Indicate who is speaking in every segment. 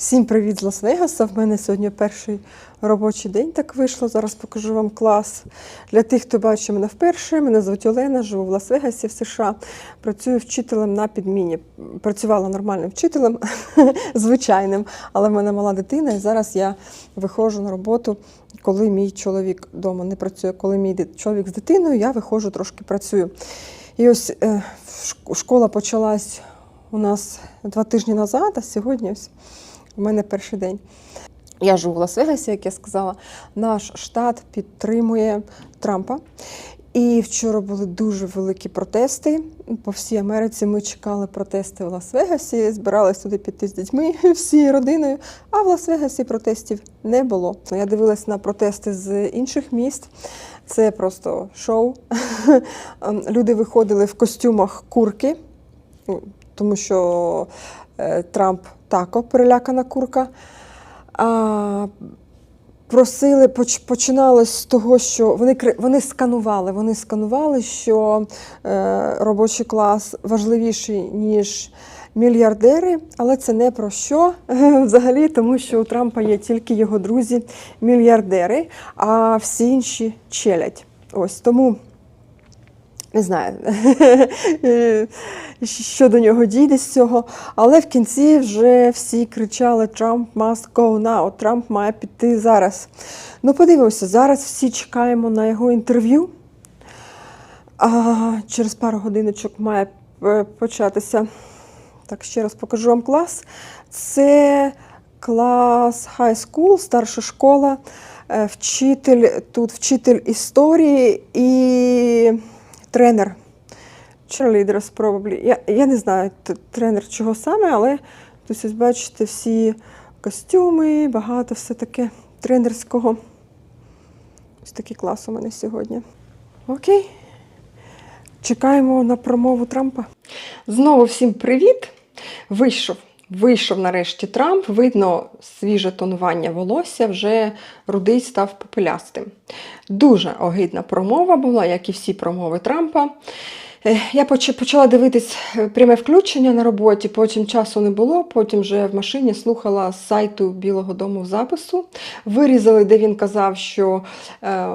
Speaker 1: Всім привіт з Лас-Вегаса. В мене сьогодні перший робочий день так вийшло. Зараз покажу вам клас. Для тих, хто бачить мене вперше, мене звуть Олена, живу в Лас-Вегасі в США. Працюю вчителем на підміні. Працювала нормальним вчителем, звичайним, але в мене мала дитина, і зараз я виходжу на роботу, коли мій чоловік вдома не працює. Коли мій чоловік з дитиною, я виходжу трошки працюю. І ось е, школа почалась у нас два тижні назад, а сьогодні ось у мене перший день. Я живу в Лас-Вегасі, як я сказала. Наш штат підтримує Трампа. І вчора були дуже великі протести. По всій Америці ми чекали протести в Лас-Вегасі, збиралися туди піти з дітьми всією родиною. А в Лас-Вегасі протестів не було. Я дивилась на протести з інших міст. Це просто шоу. Люди виходили в костюмах курки, ну, тому що Трамп тако перелякана курка. А, просили, поч- починалось з того, що вони, вони сканували, вони сканували, що е, робочий клас важливіший, ніж мільярдери, але це не про що взагалі, тому що у Трампа є тільки його друзі мільярдери, а всі інші челядь. Ось тому не знаю, що до нього дійде з цього. Але в кінці вже всі кричали: Trump must go now, Трамп має піти зараз. Ну, подивимося, зараз всі чекаємо на його інтерв'ю. А через пару годиночок має е, початися. Так, ще раз покажу вам клас. Це клас high school, старша школа. Е, Вчитель, тут вчитель історії і тренер. Cheerleaders probably. Я, я не знаю тренер чого саме, але тут ось бачите всі костюми, багато все таке тренерського. Ось такий клас у мене сьогодні. Окей. Чекаємо на промову Трампа. Знову всім привіт! Вийшов. Вийшов нарешті Трамп, видно свіже тонування волосся, вже рудий став попелястим. Дуже огидна промова була, як і всі промови Трампа. Е, Я почала дивитись е, пряме включення на роботі, потім часу не було, потім вже в машині слухала з сайту Білого Дому запису. Вирізали, де він казав, що е,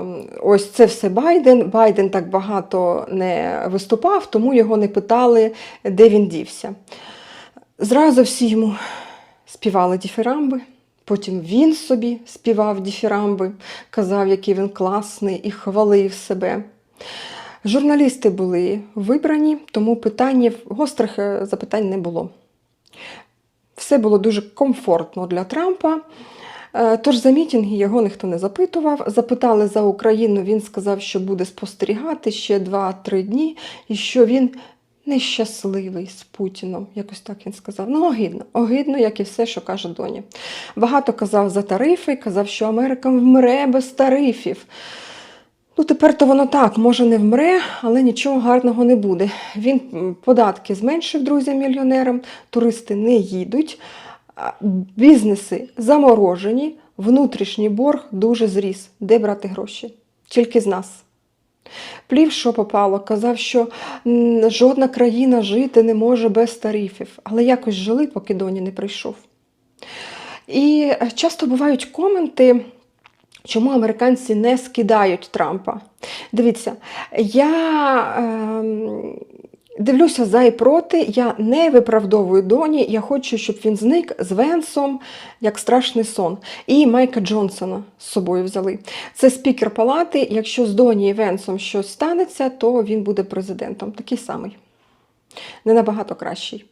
Speaker 1: ось це все Байден. Байден так багато не виступав, тому його не питали, де він дівся. Зразу всі йому співали діфірамби. Потім він собі співав діфірамби, казав, який він класний і хвалив себе. Журналісти були вибрані, тому питань, гострих е, запитань не було. Все було дуже комфортно для Трампа. Е, Тож за мітинги його ніхто не запитував. Запитали за Україну, він сказав, що буде спостерігати ще 2-3 дні, і що він нещасливий з Путіном. Якось так він сказав. Ну, огидно, огидно, як і все, що каже доні. Багато казав за тарифи, казав, що Америка вмре без тарифів. Ну, тепер то воно так, може не вмре, але нічого гарного не буде. Він податки зменшив друзям-мільйонерам, туристи не їдуть, бізнеси заморожені, внутрішній борг дуже зріс. Де брати гроші? Тільки з нас. Плів, що попало, казав, що жодна країна жити не може без тарифів, але якось жили, поки доні не прийшов. І е, часто бувають коменти. Чому американці не скидають Трампа? Дивіться, я ем, дивлюся за і проти, я не виправдовую Доні, я хочу, щоб він зник з Венсом, як страшний сон. І Майка Джонсона з собою взяли. Це спікер палати. Якщо з Доні і Венсом щось станеться, то він буде президентом. Такий самий. Не набагато кращий.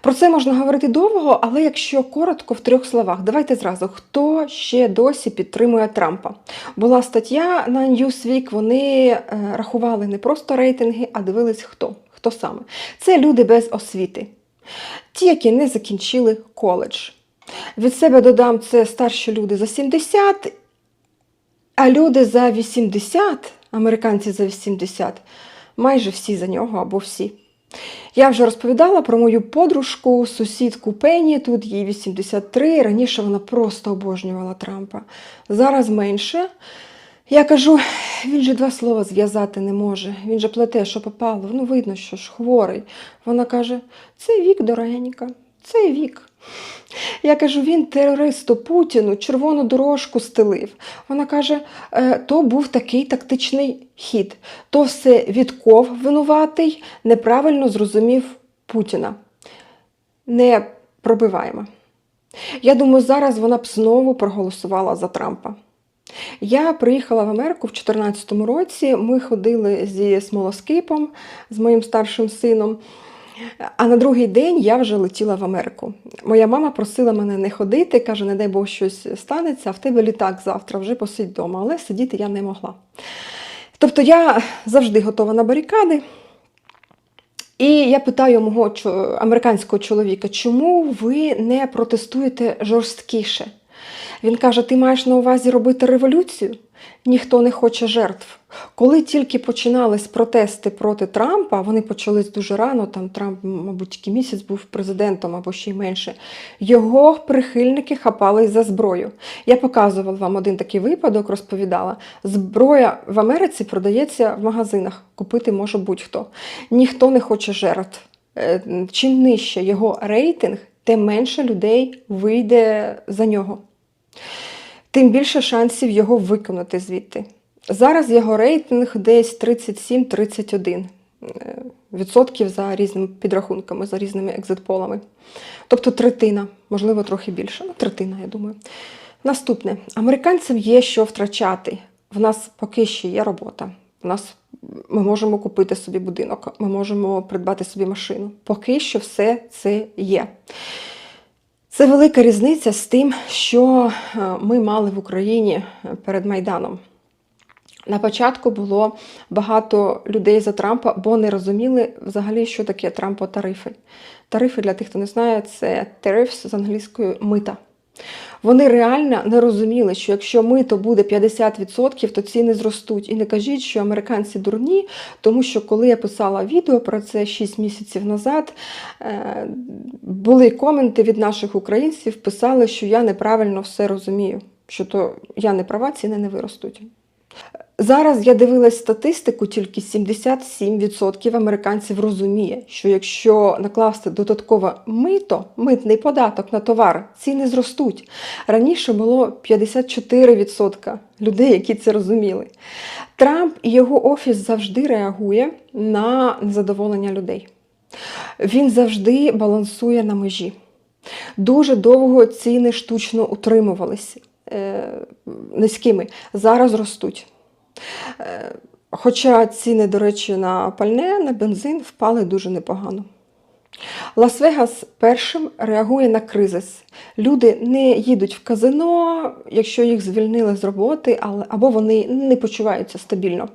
Speaker 1: Про це можна говорити довго, але якщо коротко в трьох словах, давайте зразу, хто ще досі підтримує Трампа? Була стаття на Newsweek, вони е, рахували не просто рейтинги, а дивились хто. Хто саме? Це люди без освіти, ті, які не закінчили коледж. Від себе додам, це старші люди за 70, а люди за 80, американці за 80, майже всі за нього або всі. Я вже розповідала про мою подружку, сусідку Пенні, тут їй 83. Раніше вона просто обожнювала Трампа. Зараз менше. Я кажу, він же два слова зв'язати не може. Він же плете, що попало. Ну, видно, що ж хворий. Вона каже: це вік, дорогенька, це вік. Я кажу, він терористу Путіну червону дорожку стелив. Вона каже, «Е, то був такий тактичний хід. То все Вітков винуватий, неправильно зрозумів Путіна. Не пробиваємо. Я думаю, зараз вона б знову проголосувала за Трампа. Я приїхала в Америку в 2014 році. Ми ходили зі смолоскипом, з моїм старшим сином. А на другий день я вже летіла в Америку. Моя мама просила мене не ходити, каже, не дай Бог щось станеться, а в тебе літак завтра, вже посидь вдома. Але сидіти я не могла. Тобто я завжди готова на барикади. І я питаю мого американського чоловіка, чому ви не протестуєте жорсткіше? Він каже: ти маєш на увазі робити революцію? Ніхто не хоче жертв. Коли тільки починались протести проти Трампа, вони почались дуже рано. Там Трамп, мабуть, тільки місяць був президентом або ще й менше. Його прихильники хапались за зброю. Я показувала вам один такий випадок, розповідала. Зброя в Америці продається в магазинах. Купити може будь-хто. Ніхто не хоче жертв. Е, Чим нижче його рейтинг, тим менше людей вийде за нього тим більше шансів його виконати звідти. Зараз його рейтинг десь 37-31 е, відсотків за різними підрахунками, за різними екзитполами. Тобто третина, можливо, трохи більше. Ну, третина, я думаю. Наступне: американцям є що втрачати. В нас поки ще є робота. В нас ми можемо купити собі будинок, ми можемо придбати собі машину. Поки що все це є. Це велика різниця з тим, що е, ми мали в Україні е, перед Майданом. На початку було багато людей за Трампа, бо не розуміли взагалі, що таке Трампо-тарифи. Тарифи, для тих, хто не знає, це tariffs з англійської мита. Вони реально не розуміли, що якщо мито буде 50%, то ціни зростуть. І не кажіть, що американці дурні, тому що коли я писала відео про це 6 місяців назад, е, були коменти від наших українців, писали, що я неправильно все розумію, що то я не права, ціни не виростуть. Зараз я дивилась статистику, тільки 77% американців розуміє, що якщо накласти додаткове мито, митний податок на товар, ціни зростуть. Раніше було 54% людей, які це розуміли. Трамп і його офіс завжди реагує на незадоволення людей. Він завжди балансує на межі. Дуже довго ціни штучно утримувалися е, низькими, зараз ростуть. Е, Хоча ціни, до речі, на пальне, на бензин впали дуже непогано. Лас-Вегас першим реагує на кризис. Люди не їдуть в казино, якщо їх звільнили з роботи, або вони не почуваються стабільно.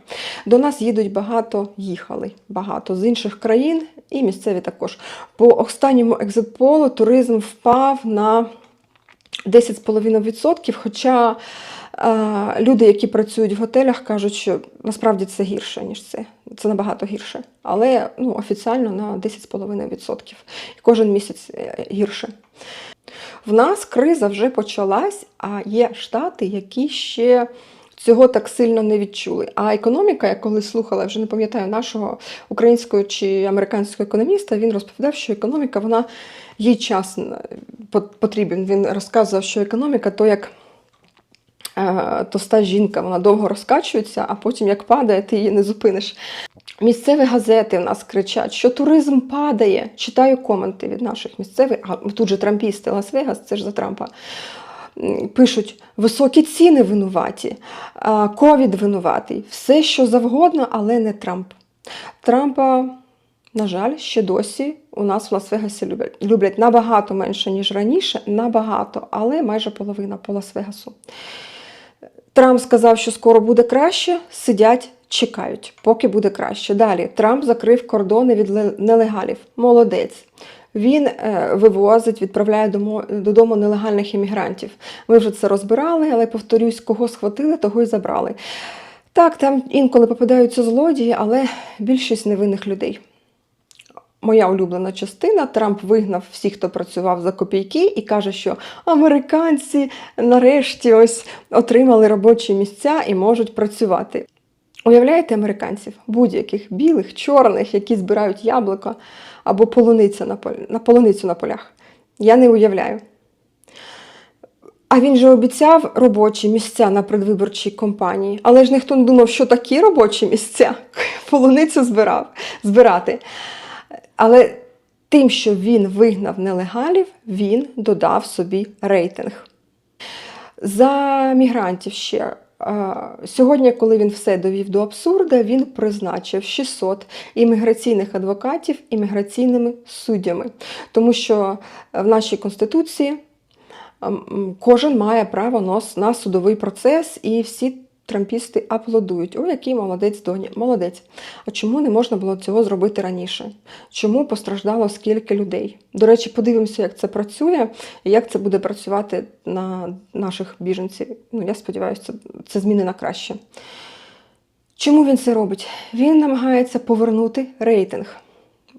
Speaker 1: До нас їдуть багато, їхали багато з інших країн і місцеві також. По останньому екзитполу туризм впав на 10,5%, хоча люди, які працюють в готелях, кажуть, що насправді це гірше, ніж це. Це набагато гірше. Але ну, офіціально на 10,5%. І кожен місяць е, гірше. В нас криза вже почалась, а є штати, які ще цього так сильно не відчули. А економіка, я коли слухала, вже не пам'ятаю нашого українського чи американського економіста, він розповідав, що економіка, вона їй час е, потрібен. Він розказував, що економіка то як тоста жінка, вона довго розкачується, а потім як падає, ти її не зупиниш. Місцеві газети в нас кричать, що туризм падає. Читаю коменти від наших місцевих, а тут же трампісти Лас-Вегас, це ж за Трампа. Пишуть, високі ціни винуваті, ковід винуватий, все що завгодно, але не Трамп. Трампа, на жаль, ще досі у нас в Лас-Вегасі люблять. Люблять набагато менше, ніж раніше, набагато, але майже половина по Лас-Вегасу. Трамп сказав, що скоро буде краще, сидять, чекають, поки буде краще. Далі Трамп закрив кордони від нелегалів. Молодець. Він е, вивозить, відправляє додому нелегальних іммігрантів. Ми вже це розбирали, але повторюсь, кого схватили, того й забрали. Так, там інколи попадаються злодії, але більшість невинних людей. Моя улюблена частина. Трамп вигнав всіх, хто працював за копійки, і каже, що американці нарешті ось отримали робочі місця і можуть працювати. Уявляєте американців, будь-яких білих, чорних, які збирають яблука або полуниця на, поль... на полуницю на полях. Я не уявляю. А він же обіцяв робочі місця на предвиборчій кампанії, але ж ніхто не думав, що такі робочі місця полуницю збирав, збирати. Але тим, що він вигнав нелегалів, він додав собі рейтинг. За мігрантів ще. е, Сьогодні, коли він все довів до абсурда, він призначив 600 імміграційних адвокатів імміграційними суддями, тому що в нашій конституції ем, кожен має право на судовий процес, і всі трампісти аплодують. О, який молодець доня. Молодець. А чому не можна було цього зробити раніше? Чому постраждало скільки людей? До речі, подивимося, як це працює і як це буде працювати на наших біженців. Ну, я сподіваюся, це, це зміни на краще. Чому він це робить? Він намагається повернути рейтинг.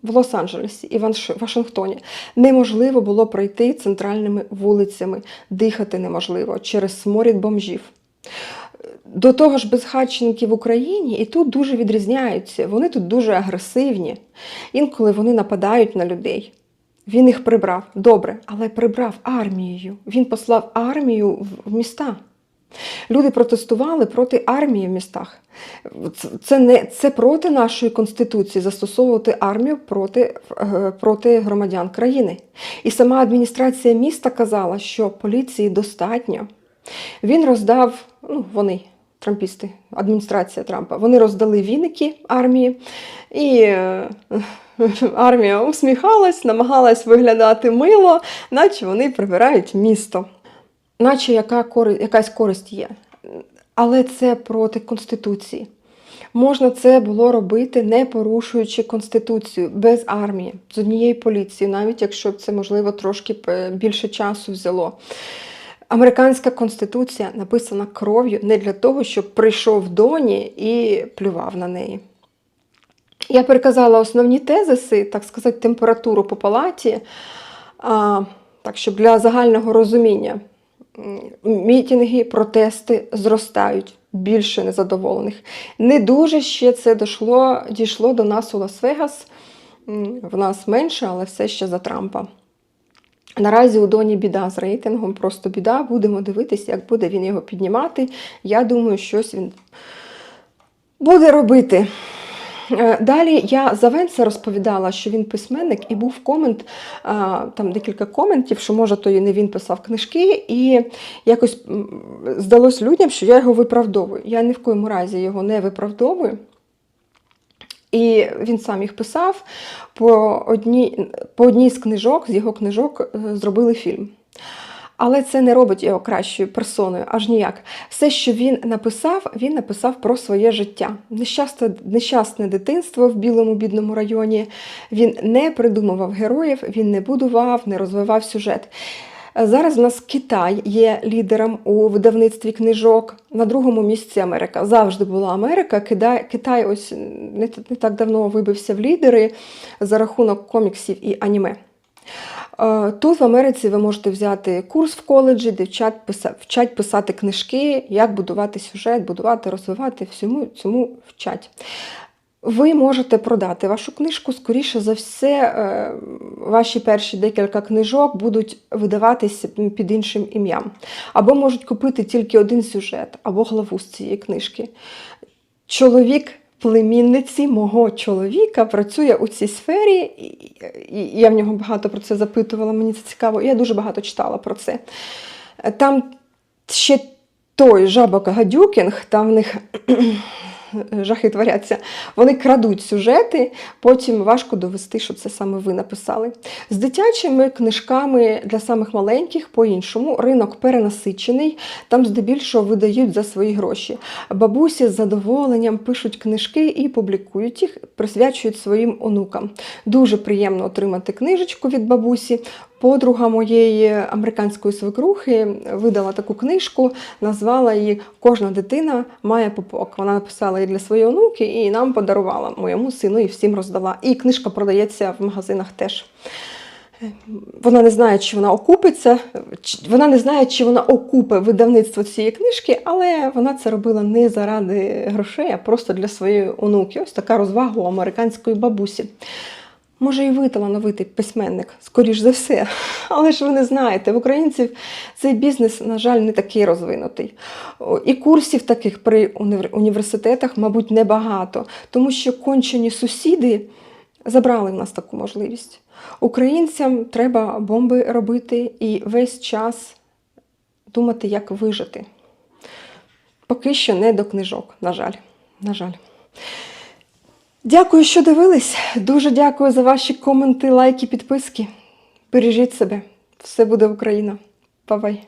Speaker 1: В Лос-Анджелесі і Вашингтоні неможливо було пройти центральними вулицями, дихати неможливо через сморід бомжів. До того ж, безхатченки в Україні і тут дуже відрізняються. Вони тут дуже агресивні. Інколи вони нападають на людей. Він їх прибрав добре, але прибрав армією. Він послав армію в- міста. Люди протестували проти армії в містах. Це- Це не це проти нашої конституції застосовувати армію проти, е, проти громадян країни. І сама адміністрація міста казала, що поліції достатньо. Він роздав, ну вони, трампісти, адміністрація Трампа, вони роздали віники армії, і е, армія усміхалась, намагалась виглядати мило, наче вони прибирають місто. Наче яка кори, якась користь є. Але це проти Конституції. Можна це було робити, не порушуючи Конституцію, без армії, з однією поліцією, навіть якщо б це, можливо, трошки більше часу взяло. Американська конституція написана кров'ю не для того, щоб прийшов доні і плював на неї. Я переказала основні тезиси, так сказати, температуру по палаті, а, так, щоб для загального розуміння. М, Мітинги, протести зростають, більше незадоволених. Не дуже ще це дійшло, дійшло до нас у Лас-Вегас. В нас менше, але все ще за Трампа. Наразі у Доні біда з рейтингом, просто біда. Будемо дивитися, як буде він його піднімати. Я думаю, щось він буде робити. Е, Далі я за Венса розповідала, що він письменник, і був комент, там декілька коментів, що може то і не він писав книжки, і якось здалось людям, що я його виправдовую. Я ні в коєму разі його не виправдовую. І він сам їх писав. По одній, по одній з книжок, з його книжок, е, зробили фільм. Але це не робить його кращою персоною, аж ніяк. Все, що він написав, він написав про своє життя. Нещасне, нещасне дитинство в білому бідному районі. Він не придумував героїв, він не будував, не розвивав сюжет. Зараз в нас Китай є лідером у видавництві книжок. На другому місці Америка. Завжди була Америка. Китай, ось не, так давно вибився в лідери за рахунок коміксів і аніме. Е, Тут в Америці ви можете взяти курс в коледжі, де вчать, вчать писати книжки, як будувати сюжет, будувати, розвивати, всьому цьому вчать. Ви можете продати вашу книжку, скоріше за все, е, ваші перші декілька книжок будуть видаватися під іншим ім'ям. Або можуть купити тільки один сюжет, або главу з цієї книжки. Чоловік племінниці мого чоловіка працює у цій сфері, і- я в нього багато про це запитувала, мені це цікаво. Я дуже багато читала про це. Там ще той жабок Гадюкінг, там в них жахи творяться. Вони крадуть сюжети, потім важко довести, що це саме ви написали. З дитячими книжками для самих маленьких по-іншому ринок перенасичений, там здебільшого видають за свої гроші. Бабусі з задоволенням пишуть книжки і публікують їх, присвячують своїм онукам. Дуже приємно отримати книжечку від бабусі. Подруга моєї американської свекрухи видала таку книжку, назвала її Кожна дитина має пупок. Вона написала її для своєї онуки і нам подарувала моєму сину і всім роздала. І книжка продається в магазинах теж. Вона не знає, чи вона окупиться, вона не знає, чи вона окупе видавництво цієї книжки, але вона це робила не заради грошей, а просто для своєї онуки. Ось така розвага у американської бабусі. Може, і ви талановитий письменник, скоріш за все. Але ж ви не знаєте, в українців цей бізнес, на жаль, не такий розвинутий. І курсів таких при університетах, мабуть, небагато, тому що кончені сусіди забрали в нас таку можливість. Українцям треба бомби робити і весь час думати, як вижити. Поки що не до книжок, на жаль. На жаль. Дякую, що дивились. Дуже дякую за ваші коменти, лайки, підписки. Бережіть себе. Все буде Україна. Па-бай.